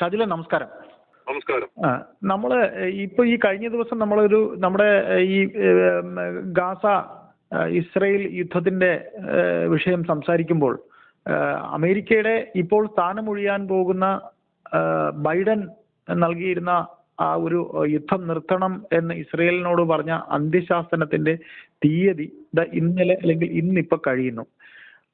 ഷാജില നമസ്കാരം. നമസ്കാരം. നമ്മൾ ഇപ്പോൾ ഈ കഴിഞ്ഞ ദിവസം നമ്മളൊരു നമ്മുടെ ഈ ഗാസ ഇസ്രയേൽ യുദ്ധത്തിന്റെ വിഷയം സംസാരിക്കുമ്പോൾ അമേരിക്കയുടെ ഇപ്പോൾ സ്ഥാനമൊഴിയാൻ പോകുന്ന ബൈഡൻ നൽകിയിരുന്ന ആ ഒരു യുദ്ധം നിർത്തണം എന്ന് ഇസ്രയേലിനോട് പറഞ്ഞ അന്ത്യശാസനത്തിന്റെ തീയതി ഇന്നലെ അല്ലെങ്കിൽ ഇന്നിപ്പോൾ കഴിയുന്നു.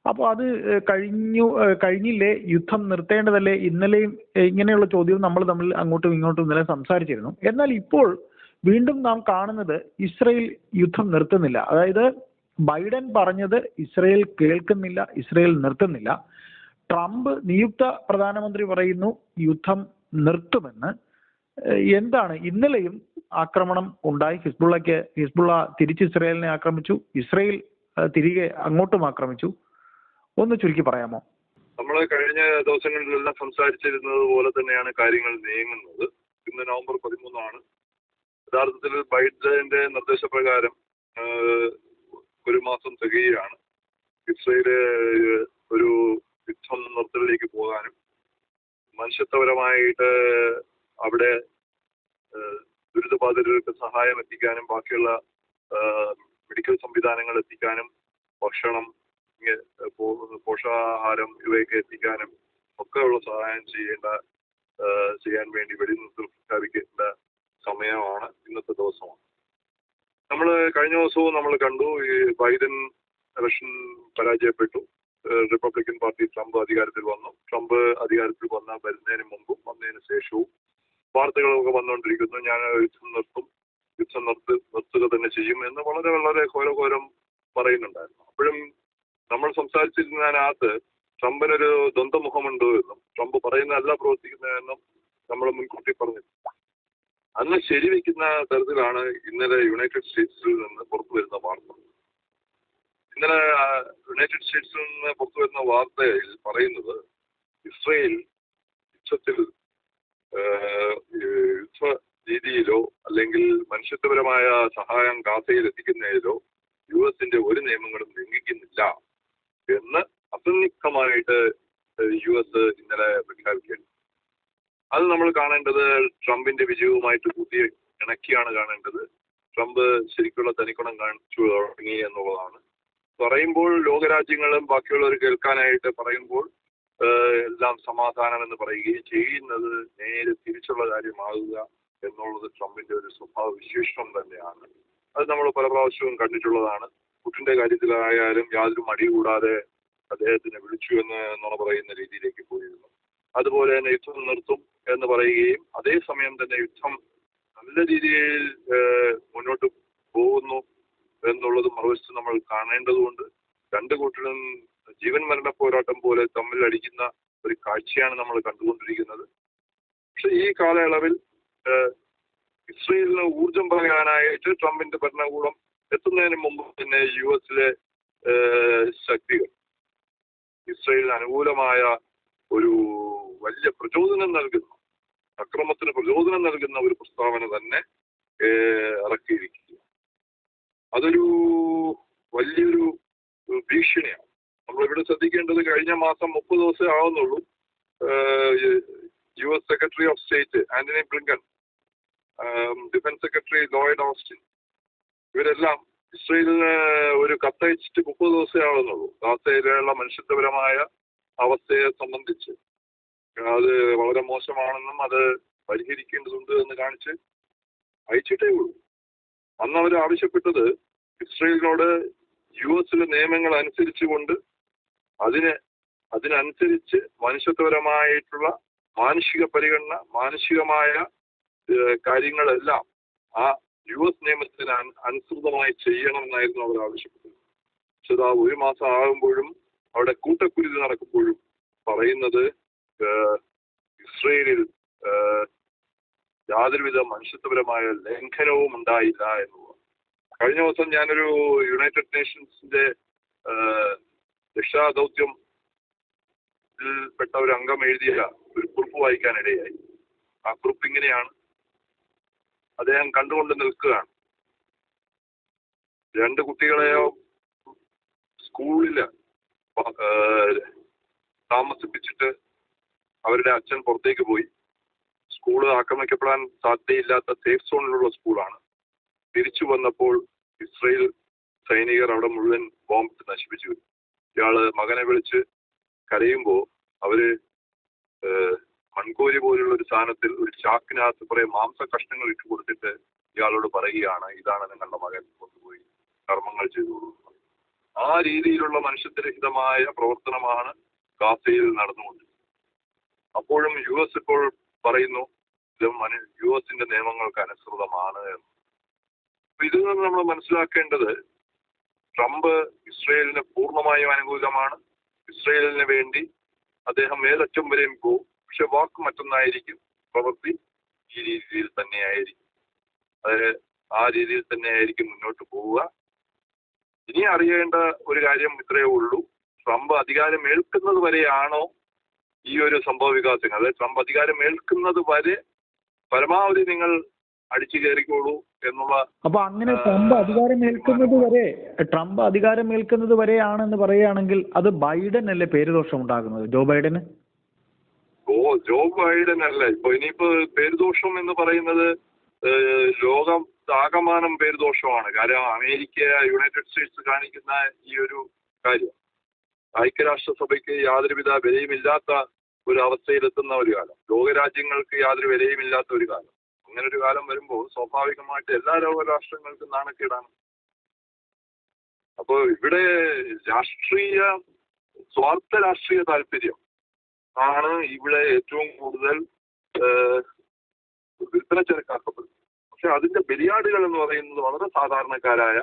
അപ്പോൾ അത് കഴിഞ്ഞു കഴിഞ്ഞില്ലേ? യുദ്ധം നിർത്തേണ്ടതല്ലേ? ഇന്നലെയും ഇങ്ങനെയുള്ള ചോദ്യവും നമ്മൾ തമ്മിൽ അങ്ങോട്ടും ഇങ്ങോട്ടും ഇന്നലെ സംസാരിച്ചിരുന്നു. എന്നാൽ ഇപ്പോൾ വീണ്ടും നാം കാണുന്നത് ഇസ്രയേൽ യുദ്ധം നിർത്തുന്നില്ല. അതായത് ബൈഡൻ പറഞ്ഞത് ഇസ്രയേൽ കേൾക്കുന്നില്ല ഇസ്രയേൽ നിർത്തുന്നില്ല. ട്രംപ് നിയുക്ത പ്രധാനമന്ത്രി പറയുന്നു യുദ്ധം നിർത്തുമെന്ന്. എന്താണ്? ഇന്നലെയും ആക്രമണം ഉണ്ടായി. ഹിസ്ബുള്ളയ്ക്ക് ഹിസ്ബുള്ള തിരിച്ച് ഇസ്രയേലിനെ ആക്രമിച്ചു. ഇസ്രയേൽ തിരികെ അങ്ങോട്ടും ആക്രമിച്ചു. ഒന്ന് ചുരുക്കി പറയാമോ? നമ്മൾ കഴിഞ്ഞ ദിവസങ്ങളിലെല്ലാം സംസാരിച്ചിരുന്നത് പോലെ തന്നെയാണ് കാര്യങ്ങൾ നീങ്ങുന്നത്. ഇന്ന് നവംബർ പതിമൂന്നാണ്. യഥാർത്ഥത്തിൽ ബൈഡന്റെ നിർദ്ദേശപ്രകാരം ഒരു മാസം തികയാണ് ഇസ്രയേൽ ഒരു യുദ്ധം നിർത്തലിലേക്ക് പോകാനും മനുഷ്യത്വപരമായിട്ട് അവിടെ ദുരിതബാധിതർക്ക് സഹായം എത്തിക്കാനും ബാക്കിയുള്ള മെഡിക്കൽ സംവിധാനങ്ങൾ എത്തിക്കാനും ഭക്ഷണം പോഷകാഹാരം ഇവയൊക്കെ എത്തിക്കാനും ഒക്കെയുള്ള സഹായം ചെയ്യേണ്ട ചെയ്യാൻ വേണ്ടി വെടിനിർത്തൽ പ്രഖ്യാപിക്കേണ്ട സമയമാണ് ഇന്നത്തെ ദിവസമാണ്. നമ്മൾ കഴിഞ്ഞ ദിവസവും നമ്മൾ കണ്ടു ഈ ബൈഡൻ ഇലക്ഷൻ പരാജയപ്പെട്ടു. റിപ്പബ്ലിക്കൻ പാർട്ടി ട്രംപ് അധികാരത്തിൽ വന്നു. ട്രംപ് അധികാരത്തിൽ വന്ന വരുന്നതിന് മുമ്പും വന്നതിന് ശേഷവും വാർത്തകളൊക്കെ വന്നുകൊണ്ടിരിക്കുന്നു. ഞാൻ യുദ്ധം നിർത്തും യുദ്ധം നിർത്ത് നിർത്തുക തന്നെ ചെയ്യും എന്ന് വളരെ വളരെ ഘോരഘോരം പറയുന്നുണ്ടായിരുന്നു. അപ്പോഴും നമ്മൾ സംസാരിച്ചിരുന്നതിനകത്ത് ട്രംപിനൊരു ദ്വന്ദ്മുഖമുണ്ട് എന്നും ട്രംപ് പറയുന്നതല്ല പ്രവർത്തിക്കുന്നതെന്നും നമ്മൾ മുൻകൂട്ടി പറഞ്ഞു. അന്ന് ശരിവെക്കുന്ന തരത്തിലാണ് ഇന്നലെ യുണൈറ്റഡ് സ്റ്റേറ്റ്സിൽ നിന്ന് പുറത്തു വരുന്ന വാർത്ത. ഇന്നലെ യുണൈറ്റഡ് സ്റ്റേറ്റ്സിൽ നിന്ന് പുറത്തു വരുന്ന വാർത്തയിൽ പറയുന്നത് ഇസ്രയേൽ യുദ്ധത്തിൽ യുദ്ധ രീതിയിലോ അല്ലെങ്കിൽ മനുഷ്യത്വപരമായ സഹായം ഗാസയിൽ എത്തിക്കുന്നതിലോ യു എസിന്റെ ഒരു നിയമങ്ങളും ലംഘിക്കുന്നില്ല. എന്ന് അസന്നിഗ്ധമായിട്ട് യു എസ് ഇന്നലെ പ്രഖ്യാപിക്കുന്നു അത് നമ്മൾ കാണേണ്ടത് ട്രംപിന്റെ വിജയവുമായിട്ട് കൂട്ടി ഇണക്കിയാണ് കാണേണ്ടത്. ട്രംപ് ശരിക്കുള്ള തനിക്കുണം കാണിച്ചു തുടങ്ങി എന്നുള്ളതാണ്. പറയുമ്പോൾ ലോകരാജ്യങ്ങളും ബാക്കിയുള്ളവർ കേൾക്കാനായിട്ട് പറയുമ്പോൾ എല്ലാം സമാധാനം എന്ന് പറയുകയും ചെയ്യുന്നത് നേരെ തിരിച്ചുള്ള കാര്യമാകുക എന്നുള്ളത് ട്രംപിന്റെ ഒരു സ്വഭാവ വിശേഷണം തന്നെയാണ്. അത് നമ്മൾ പല പ്രാവശ്യവും കണ്ടിട്ടുള്ളതാണ്. പുട്ടിന്റെ കാര്യത്തിലായാലും യാതൊരു മടി കൂടാതെ അദ്ദേഹത്തിനെ വിളിച്ചു എന്ന് നുണ പറയുന്ന രീതിയിലേക്ക് പോയിരുന്നു. അതുപോലെ തന്നെ യുദ്ധം നിർത്തും എന്ന് പറയുകയും അതേസമയം തന്നെ യുദ്ധം നല്ല രീതിയിൽ മുന്നോട്ട് പോകുന്നു എന്നുള്ളത് മറുവശത്ത് നമ്മൾ കാണേണ്ടതുകൊണ്ട് രണ്ട് കൂട്ടരും ജീവൻ മരണ പോരാട്ടം പോലെ തമ്മിൽ അടിക്കുന്ന ഒരു കാഴ്ചയാണ് നമ്മൾ കണ്ടുകൊണ്ടിരിക്കുന്നത്. പക്ഷെ ഈ കാലയളവിൽ ഇസ്രയേലിന് ഊർജം പകരാനായിട്ട് ട്രംപിന്റെ ഭരണകൂടം എത്തുന്നതിന് മുമ്പ് തന്നെ യു എസിലെ ശക്തികൾ ഇസ്രയേലിന് അനുകൂലമായ ഒരു വലിയ പ്രചോദനം നൽകുന്ന. അക്രമത്തിന് പ്രചോദനം നൽകുന്ന ഒരു പ്രസ്താവന തന്നെ ഇറക്കിയിരിക്കുക അതൊരു വലിയൊരു ഭീഷണിയാണ്. നമ്മളിവിടെ ശ്രദ്ധിക്കേണ്ടത് കഴിഞ്ഞ മാസം മുപ്പത് ദിവസമേ ആവുന്നുള്ളൂ. U S secretary of state Antony Blinken defence secretary Lloyd Austin ഇവരെല്ലാം ഇസ്രയേലിന് ഒരു കത്തയച്ചിട്ട് മുപ്പത് ദിവസമേ ആവുന്നുള്ളൂ. ഗാസയിലുള്ള മനുഷ്യത്വപരമായ അവസ്ഥയെ സംബന്ധിച്ച്. അത് വളരെ മോശമാണെന്നും അത് പരിഹരിക്കേണ്ടതുണ്ട് എന്ന് കാണിച്ച് അയച്ചിട്ടേ ഉള്ളൂ. അന്ന് അവർ ആവശ്യപ്പെട്ടത് ഇസ്രയേലിനോട് യു എസിലെ നിയമങ്ങൾ അനുസരിച്ചുകൊണ്ട് അതിന് അതിനനുസരിച്ച് മനുഷ്യത്വപരമായിട്ടുള്ള മാനുഷിക പരിഗണന മാനുഷികമായ കാര്യങ്ങളെല്ലാം ആ യു എസ് നിയമത്തിന് അനുസൃതമായി ചെയ്യണം എന്നായിരുന്നു അവർ ആവശ്യപ്പെട്ടത്. പക്ഷെ ആ ഒരു മാസം ആകുമ്പോഴും അവിടെ കൂട്ടക്കുരുതി നടക്കുമ്പോഴും പറയുന്നത് ഇസ്രയേലിൽ യാതൊരുവിധ മനുഷ്യത്വപരമായ ലംഘനവും ഉണ്ടായില്ല എന്നുള്ളതാണ്. കഴിഞ്ഞ ദിവസം ഞാനൊരു യുണൈറ്റഡ് നേഷൻസിന്റെ രക്ഷാദൗത്യം പെട്ട ഒരു അംഗം എഴുതിയ ഒരു കുറിപ്പ് വായിക്കാനിടയായി. ആ കുറിപ്പ് ഇങ്ങനെയാണ്. അദ്ദേഹം കണ്ടുകൊണ്ട് നിൽക്കുകയാണ്. രണ്ട് കുട്ടികളെയോ സ്കൂളിൽ ഏഹ്, താമസിപ്പിച്ചിട്ട് അവരുടെ അച്ഛൻ പുറത്തേക്ക് പോയി. സ്കൂൾ ആക്രമിക്കപ്പെടാൻ സാധ്യതയില്ലാത്ത സേഫ് സോണിലുള്ള സ്കൂളാണ്. തിരിച്ചു വന്നപ്പോൾ ഇസ്രയേൽ സൈനികർ അവിടെ മുഴുവൻ ബോംബ് നശിപ്പിച്ചു. ഇയാൾ മകനെ വിളിച്ച് കരയുമ്പോൾ അവർ മൺകോരി പോലുള്ള ഒരു സാധനത്തിൽ ഒരു ചാക്കിനകത്ത് കുറെ മാംസ കഷ്ണങ്ങൾ ഇട്ട് കൊടുത്തിട്ട് ഇയാളോട് പറയുകയാണ് ഇതാണ് നിങ്ങളുടെ മകൻ കൊണ്ടുപോയി കർമ്മങ്ങൾ ചെയ്തോളൂ. ആ രീതിയിലുള്ള മനുഷ്യത്വരഹിതമായ പ്രവർത്തനമാണ് ഗാസയിൽ നടന്നുകൊണ്ടിരിക്കുന്നത്. അപ്പോഴും യു എസ് ഇപ്പോൾ പറയുന്നു ഇത് മനു യു എസിന്റെ നിയമങ്ങൾക്ക് അനുസൃതമാണ് എന്ന്. അപ്പൊ ഇതിൽ നിന്ന് നമ്മൾ മനസ്സിലാക്കേണ്ടത് ട്രംപ് ഇസ്രയേലിന് പൂർണമായും അനുകൂലമാണ് ഇസ്രയേലിന് വേണ്ടി അദ്ദേഹം ഏതറ്റം വരെയും പോകും. പക്ഷെ വാക്ക് മറ്റൊന്നായിരിക്കും. പ്രവൃത്തി ഈ രീതിയിൽ തന്നെയായിരിക്കും. അതായത് ആ രീതിയിൽ തന്നെയായിരിക്കും മുന്നോട്ട് പോവുക. ഇനി അറിയേണ്ട ഒരു കാര്യം ഇത്രയേ ഉള്ളൂ. ട്രംപ് അധികാരം ഏൽക്കുന്നത് വരെയാണോ ഈ ഒരു സംഭവ വികാസങ്ങൾ? അതായത് ട്രംപ് അധികാരം ഏൽക്കുന്നത് വരെ പരമാവധി നിങ്ങൾ അടിച്ചു കയറിക്കോളൂ എന്നുള്ള അപ്പൊ അങ്ങനെ ട്രംപ് അധികാരം ഏൽക്കുന്നത് വരെ ട്രംപ് അധികാരം ഏൽക്കുന്നത് വരെയാണെന്ന് പറയുകയാണെങ്കിൽ അത് ബൈഡൻ അല്ലേ പേരുദോഷം ഉണ്ടാകുന്നത്? ജോ ബൈഡന്? ഓ ജോ ബൈഡൻ അല്ല ഇപ്പൊ ഇനിയിപ്പോ പേരുദോഷം എന്ന് പറയുന്നത് ലോകം ആകമാനം പേരുദോഷമാണ്. കാര്യം അമേരിക്ക യുണൈറ്റഡ് സ്റ്റേറ്റ്സ് കാണിക്കുന്ന ഈ ഒരു കാര്യം. ഐക്യരാഷ്ട്രസഭയ്ക്ക് യാതൊരുവിധ വിലയുമില്ലാത്ത ഒരു അവസ്ഥയിലെത്തുന്ന ഒരു കാലം. ലോകരാജ്യങ്ങൾക്ക് യാതൊരു വിലയുമില്ലാത്ത ഒരു കാലം. അങ്ങനെ ഒരു കാലം വരുമ്പോൾ സ്വാഭാവികമായിട്ട് എല്ലാ ലോകരാഷ്ട്രങ്ങൾക്കും നാണക്കേടാണ്. അപ്പോൾ ഇവിടെ രാഷ്ട്രീയ സ്വാർത്ഥ രാഷ്ട്രീയ താല്പര്യം ആണ് ഇവിടെ ഏറ്റവും കൂടുതൽ വിൽപ്പന ചരക്കാക്കപ്പെടുന്നത്. പക്ഷെ അതിന്റെ ബലിയാടുകൾ എന്ന് പറയുന്നത് വളരെ സാധാരണക്കാരായ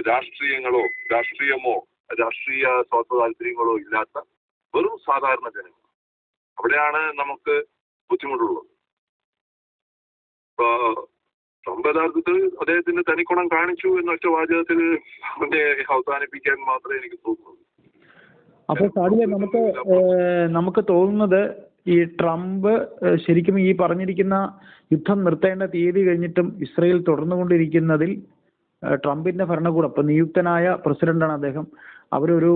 രാഷ്ട്രീയങ്ങളോ രാഷ്ട്രീയമോ രാഷ്ട്രീയ സ്വാർത്ഥ താല്പര്യങ്ങളോ ഇല്ലാത്ത വെറും സാധാരണ ജനങ്ങൾ. അവിടെയാണ് നമുക്ക് ബുദ്ധിമുട്ടുള്ളത്. ട്രംപ് യഥാർത്ഥത്തിൽ അദ്ദേഹത്തിന്റെ തനിക്കുണം കാണിച്ചു എന്നൊറ്റ വാചകത്തിൽ അവനെ അവസാനിപ്പിക്കാൻ മാത്രമേ എനിക്ക് തോന്നുന്നുള്ളൂ. അപ്പോൾ സാഡിലെ നമുക്ക് നമുക്ക് തോന്നുന്നത് ഈ ട്രംപ് ശരിക്കും ഈ പറഞ്ഞിരിക്കുന്ന യുദ്ധം നിർത്തേണ്ട തീയതി കഴിഞ്ഞിട്ടും ഇസ്രയേൽ തുടർന്നുകൊണ്ടിരിക്കുന്നതിൽ കൊണ്ടിരിക്കുന്നതിൽ ട്രംപിന്റെ ഭരണകൂടം ഇപ്പൊ നിയുക്തനായ പ്രസിഡന്റാണ് അദ്ദേഹം. അവരൊരു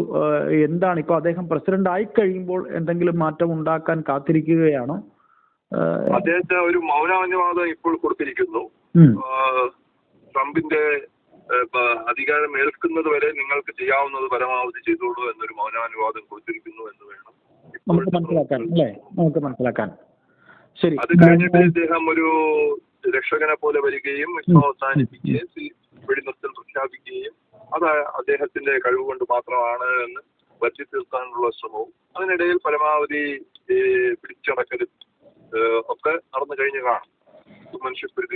എന്താണ് ഇപ്പോൾ അദ്ദേഹം പ്രസിഡന്റ് ആയി കഴിയുമ്പോൾ എന്തെങ്കിലും മാറ്റം ഉണ്ടാക്കാൻ കാത്തിരിക്കുകയാണോ? ഏഹ്, അദ്ദേഹത്തെ ഒരു മൗനാനുവാദം ഇപ്പോൾ കൊടുത്തിരിക്കുന്നു. ട്രംപിന്റെ അധികാരം ഏൽക്കുന്നത് വരെ നിങ്ങൾക്ക് ചെയ്യാവുന്നത് പരമാവധി ചെയ്തോളൂ എന്നൊരു മൗനാനുവാദം കൊടുത്തിരിക്കുന്നു എന്ന് വേണം നമുക്ക് മനസ്സിലാക്കാൻ അല്ലേ? നമുക്ക് മനസ്സിലാക്കാൻ. ശരി. അത് കഴിഞ്ഞിട്ട് ഇദ്ദേഹം ഒരു രക്ഷകനെ പോലെ വരികയും യുദ്ധം അവസാനിപ്പിക്കുകയും വെടിനിർത്തൽ പ്രഖ്യാപിക്കുകയും അത് അദ്ദേഹത്തിന്റെ കഴിവ് കൊണ്ട് മാത്രമാണ് എന്ന് വരുത്തി തീർക്കാനുള്ള ശ്രമവും അതിനിടയിൽ പരമാവധി പിടിച്ചടക്കലും ഒക്കെ നടന്നു കഴിഞ്ഞതാണ് കാണും.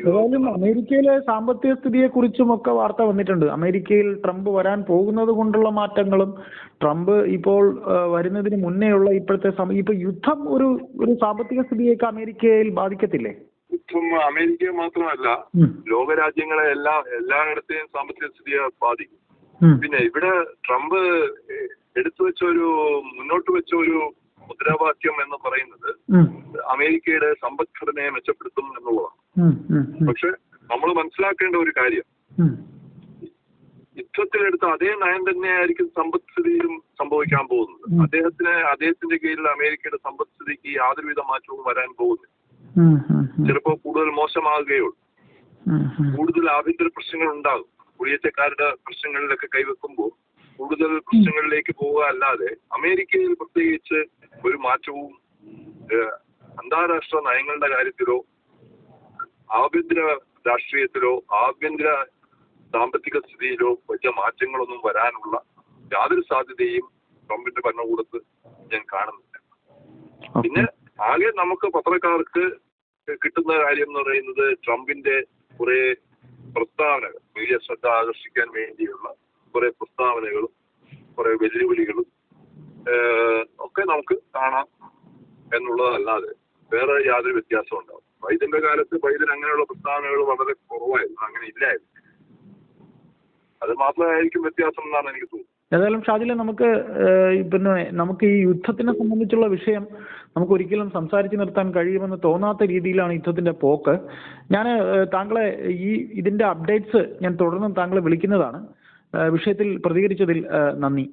ഏതായാലും അമേരിക്കയിലെ സാമ്പത്തിക സ്ഥിതിയെ കുറിച്ചും ഒക്കെ വാർത്ത വന്നിട്ടുണ്ട്. അമേരിക്കയിൽ ട്രംപ് വരാൻ പോകുന്നത് കൊണ്ടുള്ള മാറ്റങ്ങളും ട്രംപ് ഇപ്പോൾ വരുന്നതിന് മുന്നേയുള്ള ഇപ്പോഴത്തെ സമയം ഇപ്പൊ യുദ്ധം ഒരു ഒരു സാമ്പത്തിക സ്ഥിതിയൊക്കെ അമേരിക്കയിൽ ബാധിക്കത്തില്ലേ? യുദ്ധം അമേരിക്ക മാത്രമല്ല. ലോകരാജ്യങ്ങളെ എല്ലാ എല്ലായിടത്തെയും സാമ്പത്തിക സ്ഥിതിയെ ബാധിക്കും. പിന്നെ ഇവിടെ ട്രംപ് എടുത്തു വെച്ച ഒരു മുന്നോട്ട് വെച്ച ഒരു മുദ്രാവാക്യം എന്ന് പറയുന്നത് അമേരിക്കയുടെ സമ്പദ്ഘടനയെ മെച്ചപ്പെടുത്തും എന്നുള്ളതാണ്. പക്ഷെ നമ്മൾ മനസ്സിലാക്കേണ്ട ഒരു കാര്യം. യുദ്ധത്തിലെടുത്ത അതേ നയം തന്നെയായിരിക്കും സമ്പദ്സ്ഥിതിയിലും സംഭവിക്കാൻ പോകുന്നത്. അദ്ദേഹത്തിന് അദ്ദേഹത്തിന്റെ കീഴിൽ അമേരിക്കയുടെ സമ്പദ്സ്ഥിതിക്ക് യാതൊരുവിധ മാറ്റവും വരാൻ പോകുന്നില്ല ചിലപ്പോ. ചിലപ്പോൾ കൂടുതൽ മോശമാകുകയുള്ളൂ. കൂടുതൽ ആഭ്യന്തര പ്രശ്നങ്ങൾ ഉണ്ടാകും കുടിയേറ്റക്കാരുടെ പ്രശ്നങ്ങളിലൊക്കെ കൈവെക്കുമ്പോൾ കൂടുതൽ പ്രശ്നങ്ങളിലേക്ക് പോവുക അല്ലാതെ അമേരിക്കയിൽ പ്രത്യേകിച്ച് ഒരു മാറ്റവും അന്താരാഷ്ട്ര നയങ്ങളുടെ കാര്യത്തിലോ ആഭ്യന്തര രാഷ്ട്രീയത്തിലോ ആഭ്യന്തര സാമ്പത്തിക സ്ഥിതിയിലോ വലിയ മാറ്റങ്ങളൊന്നും വരാനുള്ള യാതൊരു സാധ്യതയും ട്രംപിന്റെ ഭരണകൂടത്ത് ഞാൻ കാണുന്നില്ല. പിന്നെ ആകെ നമുക്ക് പത്രക്കാർക്ക് കിട്ടുന്ന കാര്യം എന്ന് പറയുന്നത് ട്രംപിന്റെ കുറെ പ്രസ്താവനകൾ മീഡിയ ശ്രദ്ധ ആകർഷിക്കാൻ വേണ്ടിയുള്ള കുറെ പ്രസ്താവനകളും കുറെ വെല്ലുവിളികളും ഒക്കെ നമുക്ക് കാണാം എന്നുള്ളതല്ലാതെ വേറെ യാതൊരു വ്യത്യാസവും ഉണ്ടാവും ബൈഡന്റെ കാലത്ത് ബൈഡൻ അങ്ങനെയുള്ള പ്രസ്താവനകൾ വളരെ കുറവായിരുന്നു. അങ്ങനെ ഇല്ലായിരുന്നു. അത് മാത്രമായിരിക്കും വ്യത്യാസം എന്നാണ് എനിക്ക് തോന്നുന്നത്. ഏതായാലും ഷാജിലെ നമുക്ക് പിന്നെ നമുക്ക് ഈ യുദ്ധത്തിനെ സംബന്ധിച്ചുള്ള വിഷയം നമുക്ക് ഒരിക്കലും സംസാരിച്ചു നിർത്താൻ കഴിയുമെന്ന് തോന്നാത്ത രീതിയിലാണ് യുദ്ധത്തിന്റെ പോക്ക്. ഞാൻ താങ്കളെ ഈ ഇതിന്റെ അപ്ഡേറ്റ്സ് ഞാൻ തുടർന്നും താങ്കളെ വിളിക്കുന്നതാണ്. വിഷയത്തിൽ പ്രതികരിച്ചതിൽ നന്ദി.